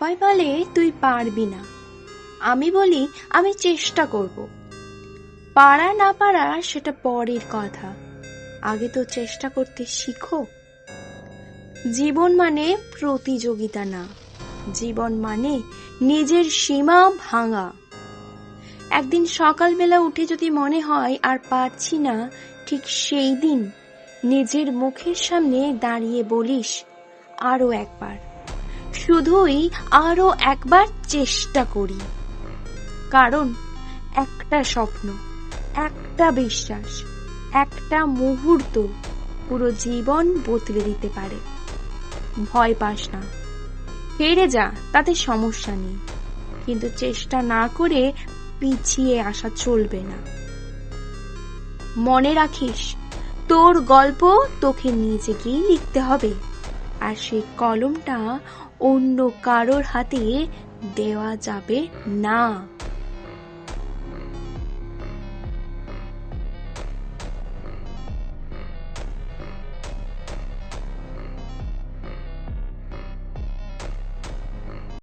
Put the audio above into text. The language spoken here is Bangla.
সবাই বলে তুই পারবি না। আমি বলি, আমি চেষ্টা করব। পারা না পারা সেটা পরের কথা। আগে তো চেষ্টা করতে শিখো। জীবন মানে প্রতিযোগিতা না। জীবন মানে নিজের সীমা ভাঙা। একদিন সকালবেলা উঠে যদি মনে হয়, আর পারছি না, ঠিক সেই দিন নিজের মুখের সামনে দাঁড়িয়ে বলিস, আরও একবার। শুধুই আরও একবার চেষ্টা করি। কারণ একটা স্বপ্ন, একটা বিশ্বাস, একটা মুহূর্ত পুরো জীবন বদলে দিতে পারে। ভয় পাস না। হেরে যা, তাতে সমস্যা নেই। কিন্তু চেষ্টা না করে পিছিয়ে আসা চলবে না। মনে রাখিস, তোর গল্প তোকে নিজেকেই লিখতে হবে। আর সেই কলমটা অন্য কারোর হাতে দেওয়া যাবে না।